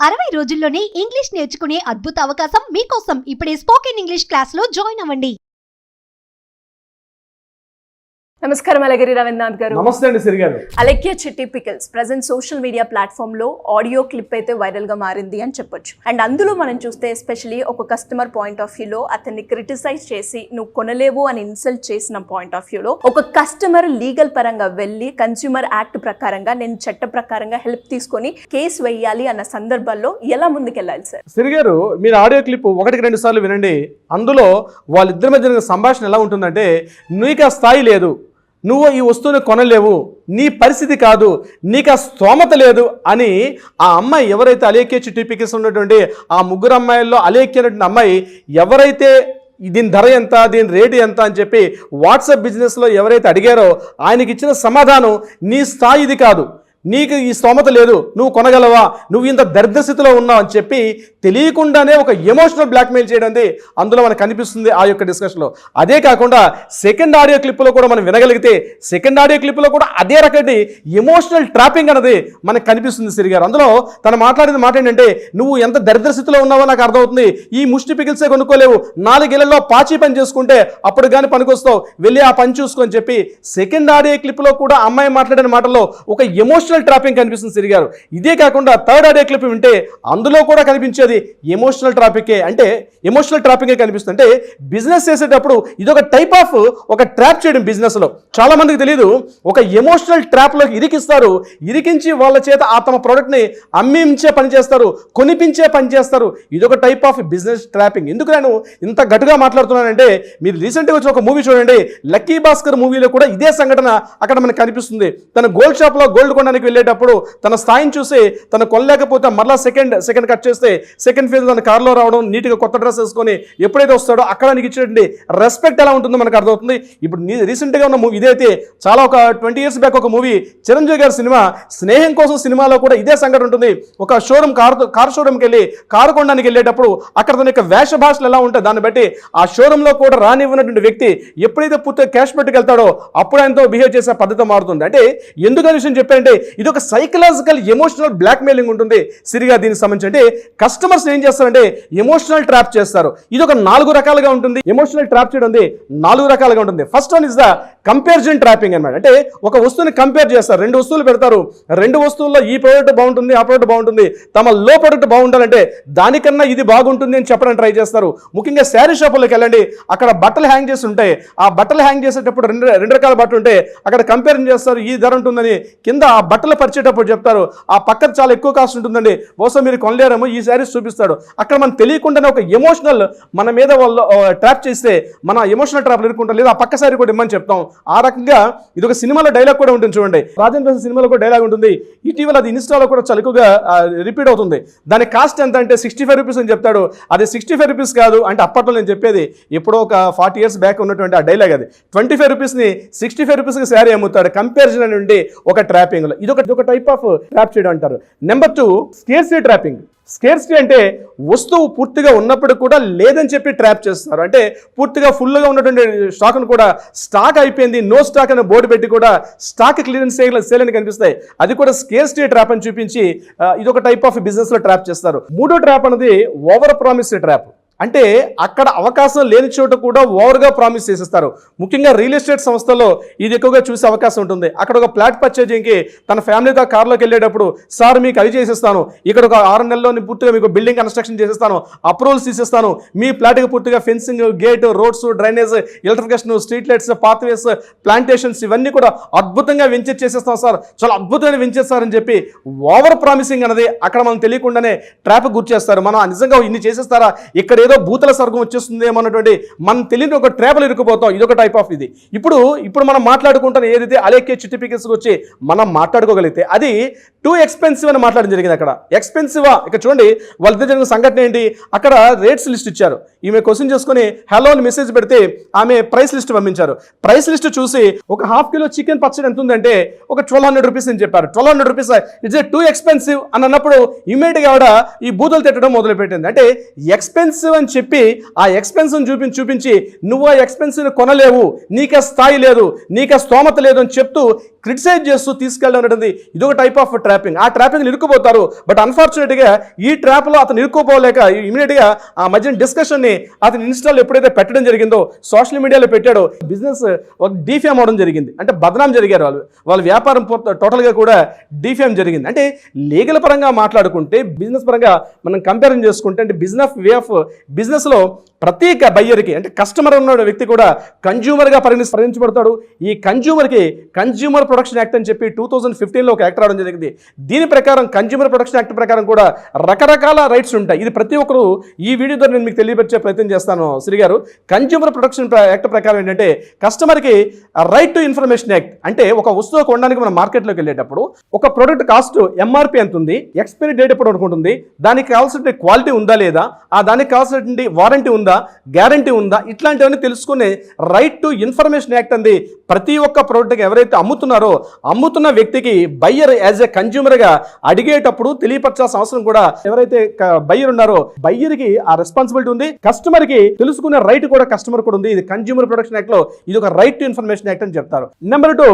అరవై రోజుల్లోనే ఇంగ్లీష్ నేర్చుకునే అద్భుత అవకాశం మీకోసం. ఇప్పుడే స్పోకెన్ ఇంగ్లీష్ క్లాస్లో జాయిన్ అవ్వండి. నమస్కారం అలగిరి రవీంద్రనాథ్ గారు. నమస్తే అండి సిరి గారు. Alekhya Chitti pickles present social media ప్లాట్ఫామ్లో ఆడియో క్లిప్ అయితే వైరల్గా మారింది అని చెప్పొచ్చు. అండ్ అందులో మనం చూస్తే ఎస్పెషలీ ఒక కస్టమర్ పాయింట్ ఆఫ్ వ్యూలో అతన్ని క్రిటిసైజ్ చేసి నువ్వు కొనలేవు అని ఇన్సల్ట్ చేసిన పాయింట్ ఆఫ్ వ్యూలో ఒక కస్టమర్ లీగల్ పరంగా వెళ్ళి కన్స్యూమర్ యాక్ట్ ప్రకారంగా నేను చట్ట ప్రకారంగా హెల్ప్ తీసుకొని కేసు వేయాలి అన్న సందర్భాల్లో ఎలా ముందుకెళ్ళాలి సార్? సిరి గారు మీరు ఆడియో క్లిప్ ఒకటికి రెండు సార్లు వినండి. అందులో వాళ్ళిద్దరి మధ్య సంభాషణ ఎలా ఉంటుందంటే నీకు ఆ స్థాయి లేదు నువ్వు ఈ వస్తువుని కొనలేవు. నీ పరిస్థితి కాదు. నీకు ఆ స్తోమత లేదు అని ఆ అమ్మాయి ఎవరైతే అలేఖ్య చిట్టిపికిస్ ఉన్నటువంటి ఆ ముగ్గురు అమ్మాయిల్లో అలేఖ్య అనేటువంటి అమ్మాయి ఎవరైతే దీని ధర ఎంత దీని రేటు ఎంత అని చెప్పి వాట్సాప్ బిజినెస్లో ఎవరైతే అడిగారో ఆయనకి ఇచ్చిన సమాధానం నీ స్థాయి ఇది కాదు. నీకు ఈ స్తోమత లేదు నువ్వు కొనగలవా? నువ్వు ఇంత దరిద్రస్థితిలో ఉన్నావు అని చెప్పి తెలియకుండానే ఒక ఎమోషనల్ బ్లాక్మెయిల్ చేయడం అందులో మనకు కనిపిస్తుంది ఆ యొక్క డిస్కషన్లో అదే కాకుండా సెకండ్ ఆడియో క్లిప్లో కూడా మనం వినగలిగితే సెకండ్ ఆడియో క్లిప్లో కూడా అదే రకటి ఎమోషనల్ ట్రాపింగ్ అనేది మనకు కనిపిస్తుంది సిరి గారు. అందులో తను మాట్లాడిన మాట ఏంటంటే నువ్వు ఎంత దరిద్రస్థితిలో ఉన్నావో నాకు అర్థమవుతుంది. ఈ ముష్టి పికిల్సే కొనుక్కోలేవు. నాలుగేళ్ళలో పాచి పని చేసుకుంటే అప్పుడు కానీ పనికొస్తావు. వెళ్ళి ఆ పని చూసుకొని చెప్పి సెకండ్ ఆడియో క్లిప్లో కూడా అమ్మాయి మాట్లాడిన మాటల్లో ఒక ఎమోషనల్ ట్రాపింగ్ కనిపిస్తుంది సిరిగారు ఇదే కాకుండా థర్డ్ ఆడియో క్లిప్ వింటే అందులో కూడా కనిపించేది ఎమోషనల్ ట్రాపికే అంటే ఎమోషనల్ ట్రాపింగే కనిపిస్తుంది. అంటే బిజినెస్ చేసేటప్పుడు ఇదొక టైప్ ఆఫ్ ఒక ట్రాప్ చేయడం బిజినెస్లో చాలా మందికి తెలియదు ఒక ఎమోషనల్ ట్రాప్లోకి ఇరికిస్తారు. ఇరికించి వాళ్ళ చేత ఆ తమ ప్రోడక్ట్ని అమ్మించే పని చేస్తారు కొనిపించే పని చేస్తారు. ఇదొక టైప్ ఆఫ్ బిజినెస్ ట్రాపింగ్ ఎందుకు నేను ఇంత గట్టిగా మాట్లాడుతున్నానంటే మీరు రీసెంట్గా వచ్చిన ఒక మూవీ చూడండి. లక్కీ భాస్కర్ మూవీలో కూడా ఇదే సంఘటన అక్కడ మనకు కనిపిస్తుంది. తన గోల్డ్ షాప్లో గోల్డ్ కొనడానికి వెళ్ళేటప్పుడు తన స్థాయిని చూసి తను కొనలేకపోతే మరలా సెకండ్ సెకండ్ కట్ చేస్తే సెకండ్ ఫేజ్ తన కార్లో రావడం నీట్గా కొత్త డ్రెస్ వేసుకొని ఎప్పుడైతే వస్తాడో అక్కడ నీకు ఇచ్చినటువంటి రెస్పెక్ట్ ఎలా ఉంటుందో మనకు అర్థమవుతుంది. ఇప్పుడు నీ రీసెంట్గా ఉన్న మూవీ ఇదైతే చాలా ఒక ట్వంటీ ఇయర్స్ బ్యాక్ ఒక మూవీ చిరంజీవి గారి సినిమా. స్నేహం కోసం సినిమాలో కూడా ఇదే సంఘటన ఉంటుంది. ఒక షోరూమ్ కారు కార్ షోరూమ్కి వెళ్ళి కారు కొనడానికి వెళ్ళేటప్పుడు అక్కడ తన యొక్క వేష భాషలు ఎలా ఉంటాయి? దాన్ని బట్టి ఆ షోరూంలో కూడా రానివ్వనటువంటి వ్యక్తి ఎప్పుడైతే పూర్తిగా క్యాష్ పెట్టుకెళ్తాడో అప్పుడు ఆయనతో బిహేవ్ చేసే పద్ధతి మారుతుంది. అంటే ఎందుకని విషయం చెప్పారంటే ఇది ఒక సైకలాజికల్ ఎమోషనల్ బ్లాక్మెయిలింగ్ ఉంటుంది. సిరిగా దీనికి సంబంధించి అంటే కస్టమర్స్ ఏం చేస్తారంటే ఎమోషనల్ ట్రాప్ చేస్తారు. ఇది ఒక నాలుగు రకాలుగా ఉంటుంది. ఎమోషనల్ ట్రాప్ చేయడం ఉంది నాలుగు రకాలుగా ఉంటుంది. First one is the comparison trapping అనమాట అంటే ఒక వస్తువుని కంపేర్ చేస్తారు. రెండు వస్తువులు పెడతారు. రెండు వస్తువుల్లో ఈ ప్రోడక్ట్ బాగుంటుంది ఆ ప్రోడక్ట్ బాగుంటుంది. తమ లో ప్రోడక్ట్ బాగుండాలంటే దానికన్నా ఇది బాగుంటుంది అని చెప్పడానికి ట్రై చేస్తారు. ముఖ్యంగా శారీ షాపులకు వెళ్ళండి. అక్కడ బట్టలు హ్యాంగ్ చేసి ఉంటాయి. ఆ బట్టలు హ్యాంగ్ చేసేటప్పుడు రెండు రెండు రకాల బట్టలు ఉంటే అక్కడ కంపేర్ చేస్తారు. ఈ ధర ఉంటుందని కింద ఆ బట్టలు పరిచేటప్పుడు చెప్తారు ఆ పక్కన చాలా ఎక్కువ కాస్ట్ ఉంటుందండి. బహుశా మీరు కొనలేరేమో ఈ శారీస్ చూపిస్తాడు. అక్కడ మనం తెలియకుండానే ఒక ఎమోషనల్ మన మీద వాళ్ళు ట్రాప్ చేస్తే మన ఎమోషనల్ ట్రాప్ ఎదుర్కొంటాం లేదా ఆ పక్క సారీ కూడా ఇమ్మని చెప్తాం. ఆ రకంగా ఇది ఒక సినిమాలో డైలాగ్ కూడా ఉంటుంది చూడండి. రాజేంద్ర ప్రసాద్ సినిమాలో కూడా డైలాగ్ ఉంటుంది. ఇటీవల అది ఇన్స్టాలో కూడా చాలా ఎక్కువగా రిపీట్ అవుతుంది. దాని కాస్ట్ ఎంత అంటే సిక్స్టీ ఫైవ్ రూపీస్ అని చెప్తాడు. అది సిక్స్టీ ఫైవ్ రూపీస్ కాదు అంటే అప్పట్లో నేను చెప్పేది ఎప్పుడో ఒక ఫార్టీ ఇయర్స్ బ్యాక్ ఉన్నటువంటి ఆ డైలాగ్ అది. ట్వంటీ ఫైవ్ రూపీస్ని సిక్స్టీ ఫైవ్ రూపీస్కి శారీ అమ్ముతాడు. కంపారిజన్ అని ఉండి ఒక ట్రాపింగ్లో ఇది ఒక ఒక టైప్ ఆఫ్ ట్రాప్ చేయడం అంటారు. Number two scarcity trapping scarcity అంటే వస్తువు పూర్తిగా ఉన్నప్పుడు కూడా లేదని చెప్పి ట్రాప్ చేస్తారు. అంటే పూర్తిగా ఫుల్గా ఉన్నటువంటి స్టాక్ను కూడా స్టాక్ అయిపోయింది నో స్టాక్ అనే బోర్డు పెట్టి కూడా స్టాక్ క్లియరెన్స్ సేల్ సేల్ అని కనిపిస్తాయి. అది కూడా స్కేర్సిటీ ట్రాప్ అని చూపించి ఇదొక టైప్ ఆఫ్ బిజినెస్లో ట్రాప్ చేస్తారు. మూడో ట్రాప్ అనేది ఓవర్ ప్రామిస్ ట్రాప్ అంటే అక్కడ అవకాశం లేని చోట కూడా ఓవర్గా ప్రామిస్ చేసేస్తారు. ముఖ్యంగా రియల్ ఎస్టేట్ సంస్థల్లో ఇది ఎక్కువగా చూసే అవకాశం ఉంటుంది. అక్కడ ఒక ఫ్లాట్ పర్చేజింగ్కి తన ఫ్యామిలీతో కార్లోకి వెళ్ళేటప్పుడు సార్ మీకు అది చేసేస్తాను. ఇక్కడ ఒక ఆరు నెలల్లో పూర్తిగా మీకు బిల్డింగ్ కన్స్ట్రక్షన్ చేసేస్తాను. అప్రూవల్స్ తీసేస్తాను. మీ ఫ్లాట్కి పూర్తిగా fencing gate roads drainage electrification street lights pathways plantations ఇవన్నీ కూడా అద్భుతంగా వెంచర్ చేసేస్తాం సార్. చాలా అద్భుతమైన వెంచర్ సార్ అని చెప్పి ఓవర్ ప్రామిసింగ్ అనేది అక్కడ మనం తెలియకుండానే ట్రాప్ గురి చేస్తారు. మనం నిజంగా ఇన్ని చేసేస్తారా? ఇక్కడ ఏదో భూతల స్వర్గం వచ్చేస్తుందేమో అన్నటువంటి మనం తెలియని ఒక ట్రాప్లు ఇరుక్కుపోతాం. ఇదొక టైప్ ఆఫ్ ఇది. ఇప్పుడు ఇప్పుడు మనం మాట్లాడుకుంటున్న ఏదైతే అలేకే చిట్టిపికెట్స్కి వచ్చి మనం మాట్లాడుకోగలిగితే అది టూ ఎక్స్పెన్సివ్ అని మాట్లాడడం జరిగింది అక్కడ. ఎక్స్పెన్సివా ఇక్కడ చూడండి వాళ్ళిద్దరు జరిగిన సంఘటన ఏంటి? అక్కడ రేట్స్ లిస్ట్ ఇచ్చారు. ఈమె క్వశ్చన్ చేసుకొని హలో అని మెసేజ్ పెడితే ఆమె ప్రైస్ లిస్ట్ పంపించారు. ప్రైస్ లిస్ట్ చూసి ఒక హాఫ్ కిలో చికెన్ పచ్చడి ఎంత ఉందంటే ఒక ట్వెల్వ్ హండ్రెడ్ రూపీస్ అని చెప్పారు. Twelve hundred rupees it's too expensive అని అన్నప్పుడు ఇమీడియట్గా ఆవిడ ఈ బూతులు తిట్టడం మొదలుపెట్టింది. అంటే ఎక్స్పెన్సివ్ అని చెప్పి ఆ ఎక్స్పెన్స్ని చూపించి చూపించి నువ్వు ఆ ఎక్స్పెన్స్ని కొనలేవు నీకే స్థాయి లేదు నీకే స్తోమత లేదు అని చెప్తూ క్రిటిసైజ్ చేస్తూ తీసుకెళ్ళడం అనేది ఇది ఒక టైప్ ఆఫ్ ట్రాపింగ్ ఆ ట్రాపింగ్ ఇరుక్కుపోతారు. బట్ అన్ఫార్చునేట్గా ఈ ట్రాప్లో అతను ఇరుక్కుపోలేక ఇమీడియట్గా ఆ మధ్యన డిస్కషన్ని అతను ఇన్స్టాల్ ఎప్పుడైతే పెట్టడం జరిగిందో సోషల్ మీడియాలో పెట్టాడో బిజినెస్ ఒక డీఫేమ్ అవడం జరిగింది. అంటే బదనాం జరిగారు వాళ్ళు. వాళ్ళ వ్యాపారం టోటల్గా కూడా డీఫేమ్ జరిగింది. అంటే లీగల్ పరంగా మాట్లాడుకుంటే బిజినెస్ పరంగా మనం కంపేర్ చేసుకుంటే అంటే బిజినెస్ వే ఆఫ్ బిజినెస్లో ప్రతి బయ్యర్కి అంటే కస్టమర్ ఉన్న వ్యక్తి కూడా కన్జ్యూమర్గా పరిగణి పరిగణించబడతాడు ఈ కన్జ్యూమర్కి కన్జ్యూమర్ ప్రొడక్షన్ యాక్ట్ అని చెప్పి టూ థౌజండ్ ఫిఫ్టీన్లో ఒక యాక్ట్ రావడం జరిగింది. దీని ప్రకారం కన్జ్యూమర్ ప్రొడక్షన్ యాక్ట్ ప్రకారం కూడా రకరకాల రైట్స్ ఉంటాయి. ఇది ప్రతి ఒక్కరు ఈ వీడియో ద్వారా నేను మీకు తెలియపరిచే ప్రయత్నం చేస్తాను. శ్రీ గారు కన్జ్యూమర్ ప్రొడక్షన్ యాక్ట్ ప్రకారం ఏంటంటే కస్టమర్కి రైట్ టు ఇన్ఫర్మేషన్ యాక్ట్ అంటే ఒక వస్తువు కొనడానికి మనం మార్కెట్లోకి వెళ్ళేటప్పుడు ఒక ప్రోడక్ట్ కాస్ట్ ఎంఆర్పి ఎంత ఉంది ఎక్స్పైరీ డేట్ ఎప్పుడు అనుకుంటుంది దానికి కావాల్సిన క్వాలిటీ ఉందా లేదా ఆ దానికి కావాల్సిన వారంటీ ఉందా గ్యారంటీ ఉందా ఇట్లాంటివన్నీ తెలుసుకునే రైట్ టు ఇన్ఫర్మేషన్ యాక్ట్ అంది. ప్రతి ఒక్క ప్రోడక్ట్ ఎవరైతే అమ్ముతున్నారో అమ్ముతున్న వ్యక్తికి బయ్యర్ యాజ్ ఎ కన్జ్యూమర్గా అడిగేటప్పుడు తెలియపరచాల్సిన అవసరం కూడా ఎవరైతే బయ్యర్ ఉన్నారో బయ్యర్కి ఆ రెస్పాన్సిబిలిటీ ఉంది. కస్టమర్కి తెలుసుకునే రైట్ కూడా కస్టమర్ కూడా ఉంది. ఇది కన్జ్యూమర్ ప్రొడక్షన్ యాక్ట్లో ఇది ఒక రైట్ టు ఇన్ఫర్మేషన్ యాక్ట్ అని చెప్తారు. Number two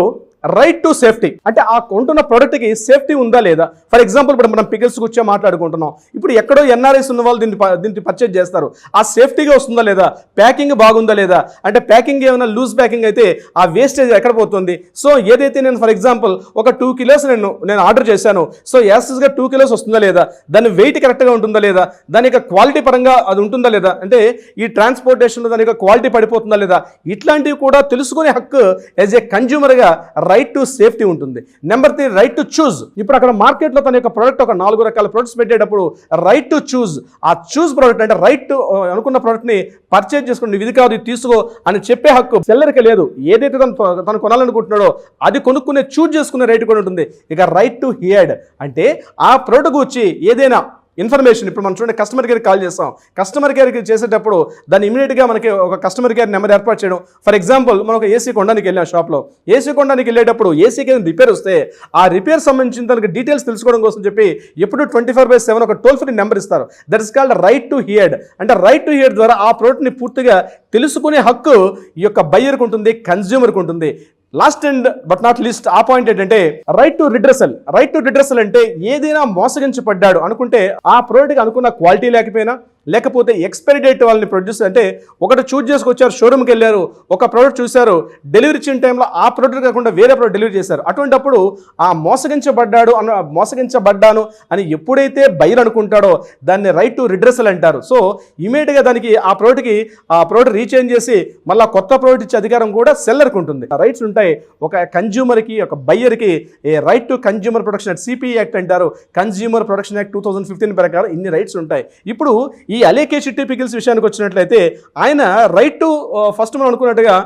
right to safety అంటే ఆ కొంటున్న ప్రోడక్ట్కి సేఫ్టీ ఉందా లేదా? ఫర్ ఎగ్జాంపుల్ ఇప్పుడు మనం పికిల్స్ కూర్చో మాట్లాడుకుంటున్నాం. ఇప్పుడు ఎక్కడో ఎన్ఆర్ఐస్ ఉన్న వాళ్ళు దీన్ని ప- దీన్ని పర్చేజ్ చేస్తారు. ఆ సేఫ్టీగా వస్తుందా లేదా? ప్యాకింగ్ బాగుందా లేదా? అంటే ప్యాకింగ్ ఏమైనా లూజ్ ప్యాకింగ్ అయితే ఆ వేస్టేజ్ ఎక్కడ పోతుంది? సో ఏదైతే నేను ఫర్ ఎగ్జాంపుల్ ఒక టూ కిలోస్ నేను నేను ఆర్డర్ చేశాను. సో యాసెస్గా టూ కిలోస్ వస్తుందా లేదా? దాని వెయిట్ కరెక్ట్గా ఉంటుందా లేదా? దాని యొక్క క్వాలిటీ పరంగా అది ఉంటుందా లేదా? అంటే ఈ ట్రాన్స్పోర్టేషన్లో దాని యొక్క క్వాలిటీ పడిపోతుందా లేదా? ఇట్లాంటివి కూడా తెలుసుకునే హక్కు యాజ్ ఏ కన్జ్యూమర్గా రైట్ టు సేఫ్టీ ఉంటుంది. Number three right to choose ఇప్పుడు అక్కడ మార్కెట్లో తన యొక్క ప్రోడక్ట్ ఒక నాలుగు రకాల ప్రొడక్ట్స్ పెట్టేటప్పుడు రైట్ టు చూజ్ ఆ చూజ్ ప్రోడక్ట్ అంటే రైట్ టు అనుకున్న ప్రోడక్ట్ని పర్చేజ్ చేసుకుని ఇది కాదు ఇది తీసుకో అని చెప్పే హక్కు సెల్లర్కి లేదు. ఏదైతే తను తను కొనాలనుకుంటున్నాడో అది కొనుక్కునే చూజ్ చేసుకునే రైట్ కూడా ఉంటుంది. ఇక రైట్ టు హియర్డ్ అంటే ఆ ప్రోడక్ట్ వచ్చి ఏదైనా ఇన్ఫర్మేషన్. ఇప్పుడు మనం చూడండి కస్టమర్ కేర్కి కాల్ చేస్తాం. కస్టమర్ కేర్కి చేసేటప్పుడు దాన్ని ఇమీడియట్గా మనకి ఒక కస్టమర్ కేర్ నెంబర్ ఏర్పాటు చేయడం. ఫర్ ఎగ్జాంపుల్ మనం ఒక ఏసీ కొండానికి వెళ్ళాం షాప్లో ఏసీ కొనడానికి వెళ్ళేటప్పుడు ఏసీకి రిపేర్ వస్తే ఆ రిపేర్ సంబంధించిన దానికి డీటెయిల్స్ తెలుసుకోవడం కోసం చెప్పి ఎప్పుడు ట్వంటీ ఫోర్ బై సెవెన్ ఒక టోల్ ఫ్రీ నెంబర్ ఇస్తారు. That is called right to heard అంటే రైట్ టు హియర్డ్ ద్వారా ఆ ప్రోడక్ట్ని పూర్తిగా తెలుసుకునే హక్కు ఈ యొక్క బయ్యర్కి ఉంటుంది కన్జ్యూమర్కి ఉంటుంది. Last and but not least ఆ పాయింట్ ఏంటంటే right to redressal right to redressal అంటే ఏదైనా మోసగించబడ్డాడు అనుకుంటే ఆ ప్రోడక్ట్కి అనుకున్న క్వాలిటీ లేకపోయినా లేకపోతే ఎక్స్పైరీ డేట్ వాళ్ళని ప్రొడ్యూస్ అంటే ఒకటి చూజ్ చేసుకొచ్చారు షోరూమ్కి వెళ్ళారు ఒక ప్రోడక్ట్ చూశారు డెలివరీ ఇచ్చిన టైంలో ఆ ప్రోడక్ట్ కాకుండా వేరే ప్రోడక్ట్ డెలివరీ చేశారు. అటువంటప్పుడు ఆ మోసగించబడ్డాడు అన్న మోసగించబడ్డాను అని ఎప్పుడైతే బయలు అనుకుంటాడో దాన్ని రైట్ టు రిడ్రెసల్ అంటారు. సో ఇమీడియట్గా దానికి ఆ ప్రోడక్ట్కి ఆ ప్రోడక్ట్ రీచేంజ్ చేసి మళ్ళీ కొత్త ప్రోడక్ట్ ఇచ్చే అధికారం కూడా సెల్లర్కి ఉంటుంది. రైట్స్ ఉంటాయి. ఒక కన్జ్యూమర్కి ఒక బయ్యర్కి ఏ right to consumer protection act CPI act అంటారు. Consumer protection act two thousand fifteen ప్రకారం ఇన్ని రైట్స్ ఉంటాయి. ఇప్పుడు ఈ అలేకే చిట్టి పికిల్స్ విషయానికి వచ్చినట్లయితే ఆయన రైట్ టు ఫస్ట్ మనం అనుకున్నట్టుగా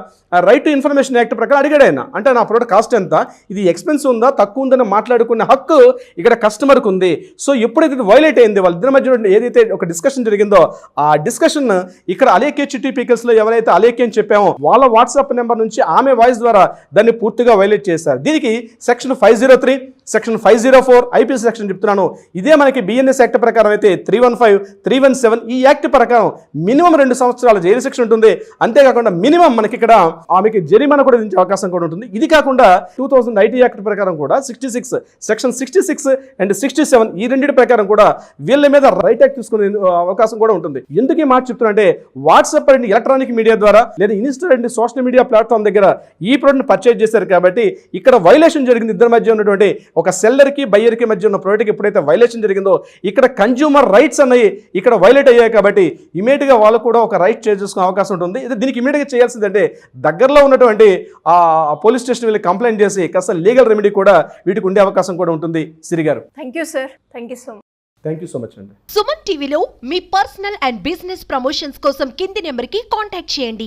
రైట్ టు ఇన్ఫర్మేషన్ యాక్ట్ ప్రకారం అడిగాడు ఆయన. అంటే నా ప్రోడక్ట్ కాస్ట్ ఎంత? ఇది ఎక్స్పెన్స్ ఉందా? తక్కువ ఉందని మాట్లాడుకునే హక్కు ఇక్కడ కస్టమర్కి ఉంది. సో ఎప్పుడైతే వైలేట్ అయింది వాళ్ళిద్దరి మధ్య ఏదైతే ఒక డిస్కషన్ జరిగిందో ఆ డిస్కషన్ ఇక్కడ అలేకే చిట్టి పీకల్స్లో ఎవరైతే అలేకే అని చెప్పామో వాళ్ళ వాట్సాప్ నెంబర్ నుంచి ఆమె వాయిస్ ద్వారా దాన్ని పూర్తిగా వైలేట్ చేశారు. దీనికి section five zero three section five zero four IPS section చెప్తున్నాను. ఇదే మనకి బిఎన్ఎస్ యాక్ట్ ప్రకారం అయితే three one five three one seven ఈ యాక్ట్ ప్రకారం మినిమం రెండు సంవత్సరాల జైలు శిక్ష ఉంటుంది. అంతేకాకుండా మినిమం మనకి ఇక్కడ ఆమెకి జరిమానా కూడా విధించే అవకాశం కూడా ఉంటుంది. ఇది కాకుండా టూ థౌసండ్ ఐటీ యాక్ట్ ప్రకారం కూడా sixty six section sixty six and sixty seven ఈ రెండింటి ప్రకారం కూడా వీళ్ళ మీద రైట్ యాక్ట్ తీసుకునే అవకాశం కూడా ఉంటుంది. ఎందుకు ఈ మాట చెప్తున్నా అంటే వాట్సాప్ అండ్ ఎలక్ట్రానిక్ మీడియా ద్వారా లేదా Insta and social media platform దగ్గర ఈ ప్రోడక్ట్ని పర్చేజ్ చేశారు కాబట్టి ఇక్కడ వైలేషన్ జరిగింది ఇద్దరి మధ్య ఉన్నటువంటి ఒక సెల్లర్కి బయ్యర్కి మధ్య ఉన్న ప్రోడక్ట్కి ఎప్పుడైతే వైలేషన్ జరిగిందో ఇక్కడ కన్జ్యూమర్ రైట్స్ అన్నవి ఇక్కడ వైలేట్ అయ్యాయి కాబట్టి ఇమీడియట్గా వాళ్ళు కూడా ఒక రైట్ చేసుకునే అవకాశం ఉంటుంది. ఇది దీనికి ఇమీడియట్గా చేయాల్సిందంటే దగ్గరలో ఉన్నటువంటి ఆ పోలీస్ స్టేషన్ వెళ్ళి కంప్లైంట్ చేసి కాస్త లీగల్ రెమెడీ కూడా వీటికి ఉండే అవకాశం కూడా ఉంటుంది సిరి గారు. Thank you sir thank you so much thank you so much అండి సుమన్ టీవీలో మీ పర్సనల్ అండ్ బిజినెస్ ప్రమోషన్స్ కోసం కింది నెంబర్కి కాంటాక్ట్ చేయండి.